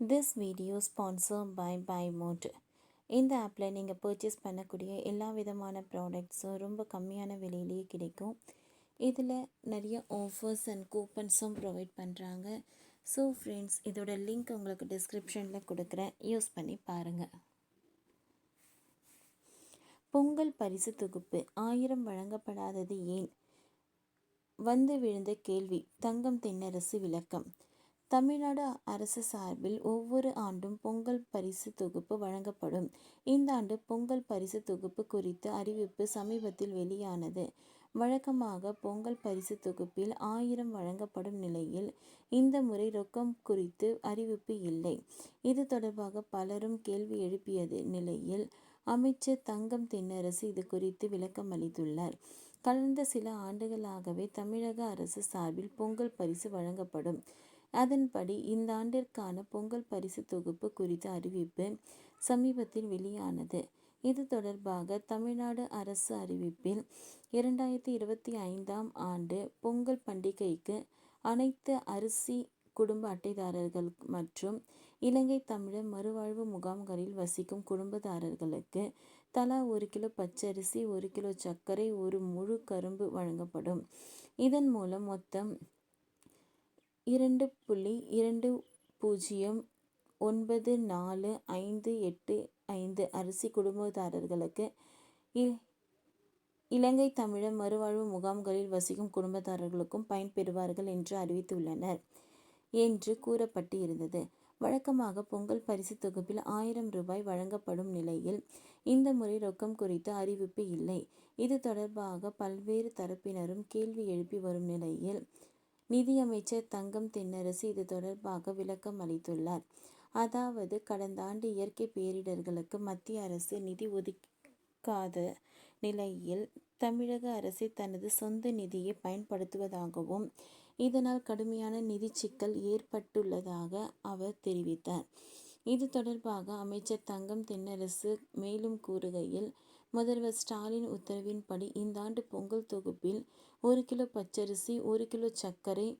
This video sponsor by by mode இந்த ஆப்பில் நீங்கள் பர்ச்சேஸ் பண்ணக்கூடிய எல்லா விதமான ப்ராடக்ட்ஸும் ரொம்ப கம்மியான விலையிலேயே கிடைக்கும். இதில் நிறைய ஆஃபர்ஸ் அண்ட் கூப்பன்ஸும் ப்ரொவைட் பண்ணுறாங்க ஸோ ஃப்ரெண்ட்ஸ் இதோட லிங்க் உங்களுக்கு டிஸ்கிரிப்ஷனில் கொடுக்குறேன். யூஸ் பண்ணி பாருங்கள் பொங்கல் பரிசு தொகுப்பு. ஆயிரம் வழங்கப்படாதது ஏன்? வந்து விழுந்த கேள்வி. தங்கம் தென்னரசு விளக்கம். தமிழ்நாடு அரசு சார்பில் ஒவ்வொரு ஆண்டும் பொங்கல் பரிசு தொகுப்பு வழங்கப்படும். இந்த ஆண்டு பொங்கல் பரிசு தொகுப்பு குறித்த அறிவிப்பு சமீபத்தில் வெளியானது. வழக்கமாக பொங்கல் பரிசு தொகுப்பில் ஆயிரம் வழங்கப்படும் நிலையில் இந்த முறை ரொக்கம் குறித்து அறிவிப்பு இல்லை. இது தொடர்பாக பலரும் கேள்வி எழுப்பியது நிலையில் அமைச்சர் தங்கம் தென்னரசு இது குறித்து விளக்கம் அளித்துள்ளார். கடந்த சில ஆண்டுகளாகவே தமிழக அரசு சார்பில் பொங்கல் பரிசு வழங்கப்படும். அதன்படி இந்த ஆண்டிற்கான பொங்கல் பரிசு தொகுப்பு குறித்த அறிவிப்பு சமீபத்தில் வெளியானது. இது தொடர்பாக தமிழ்நாடு அரசு அறிவிப்பில் இரண்டாயிரத்தி இருபத்தி ஐந்தாம் ஆண்டு பொங்கல் பண்டிகைக்கு அனைத்து அரிசி குடும்ப அட்டைதாரர்கள் மற்றும் இலங்கை தமிழர் மறுவாழ்வு முகாம்களில் வசிக்கும் குடும்பதாரர்களுக்கு தலா ஒரு கிலோ பச்சரிசி ஒரு கிலோ சர்க்கரை ஒரு முழு கரும்பு வழங்கப்படும். இதன் மூலம் மொத்தம் இரண்டு புள்ளி இரண்டு பூஜ்ஜியம் ஒன்பது நாலு ஐந்து எட்டு ஐந்து அரிசி குடும்பதாரர்களுக்கு இலங்கை தமிழர் மறுவாழ்வு முகாம்களில் வசிக்கும் குடும்பத்தாரர்களுக்கும் பயன்பெறுவார்கள் என்று அறிவித்துள்ளனர் என்று கூறப்பட்டு இருந்தது வழக்கமாக பொங்கல் பரிசு தொகுப்பில் ஆயிரம் ரூபாய் வழங்கப்படும் நிலையில் இந்த முறை ரொக்கம் குறித்து அறிவிப்பு இல்லை. இது தொடர்பாக பல்வேறு தரப்பினரும் கேள்வி எழுப்பி வரும் நிலையில் நிதியமைச்சர் தங்கம் தென்னரசு இது தொடர்பாக விளக்கம் அளித்துள்ளார். அதாவது கடந்த ஆண்டு இயற்கை பேரிடர்களுக்கு மத்திய அரசு நிதி ஒதுக்காத நிலையில் தமிழக அரசு தனது சொந்த நிதியை பயன்படுத்துவதாகவும் இதனால் கடுமையான நிதி சிக்கல் ஏற்பட்டுள்ளதாக அவர் தெரிவித்தார். இது தொடர்பாக அமைச்சர் தங்கம் தென்னரசு மேலும் கூறுகையில் முதல்வர் ஸ்டாலின் உத்தரவின்படி இந்த ஆண்டு பொங்கல் தொகுப்பில் ஒரு கிலோ பச்சரிசி ஒரு கிலோ சர்க்கரை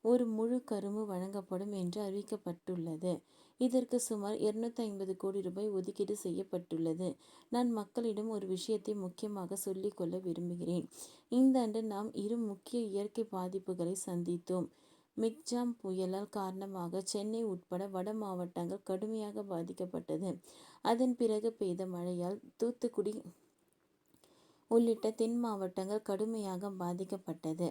ஒரு முழு கரும்பு வழங்கப்படும் என்று அறிவிக்கப்பட்டுள்ளது. இதற்கு சுமார் இருநூத்தி ஐம்பது கோடி ரூபாய் ஒதுக்கீடு செய்யப்பட்டுள்ளது. நான் மக்களிடம் ஒரு விஷயத்தை முக்கியமாக சொல்லிக்கொள்ள விரும்புகிறேன். இந்த ஆண்டு நாம் இரு முக்கிய இயற்கை பாதிப்புகளை சந்தித்தோம். மிக்ஜாம் புயலால் காரணமாக சென்னை உட்பட வட மாவட்டங்கள் கடுமையாக பாதிக்கப்பட்டது. அதன் பிறகு பெய்த மழையால் தூத்துக்குடி உள்ளிட்ட தென் மாவட்டங்கள் கடுமையாக பாதிக்கப்பட்டது.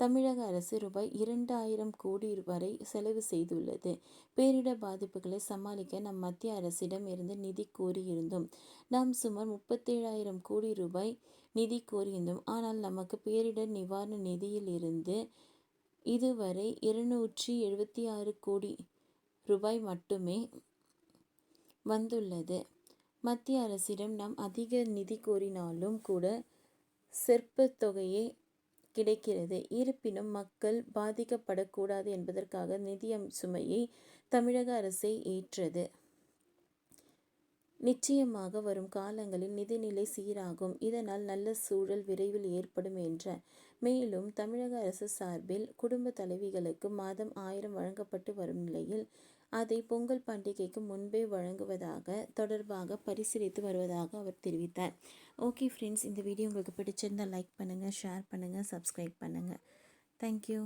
தமிழக அரசு ரூபாய் இரண்டாயிரம் கோடி வரை செலவு செய்துள்ளது. பேரிடர் பாதிப்புகளை சமாளிக்க நம் மத்திய அரசிடம் இருந்து நிதி கோரியிருந்தோம். நாம் சுமார் முப்பத்தேழாயிரம் கோடி ரூபாய் நிதி கோரியிருந்தோம். ஆனால் நமக்கு பேரிடர் நிவாரண நிதியில் இருந்து இதுவரை இருநூற்றி எழுபத்தி ஆறு கோடி ரூபாய் மட்டுமே வந்துள்ளது. மத்திய அரசிடம் நாம் அதிக நிதி கோரினாலும் கூட செற்ப தொகையே கிடைக்கிறது. இருப்பினும் மக்கள் பாதிக்கப்படக்கூடாது என்பதற்காக நிதியம் சுமையை தமிழக அரசை ஏற்றது. நிச்சயமாக வரும் காலங்களில் நிதிநிலை சீராகும். இதனால் நல்ல சூழல் விரைவில் ஏற்படும் என்ற மேலும் தமிழக அரசு சார்பில் குடும்ப தலைவிகளுக்கு மாதம் ஆயிரம் வழங்கப்பட்டு வரும் நிலையில் அதை பொங்கல் பண்டிகைக்கு முன்பே வழங்குவதாக தொடர்பாக பரிசீலித்து வருவதாக அவர் தெரிவித்தார். ஓகே ஃப்ரெண்ட்ஸ் இந்த வீடியோ உங்களுக்கு பிடிச்சிருந்தால் லைக் பண்ணுங்கள் ஷேர் பண்ணுங்கள் சப்ஸ்கிரைப் பண்ணுங்கள் தேங்க்யூ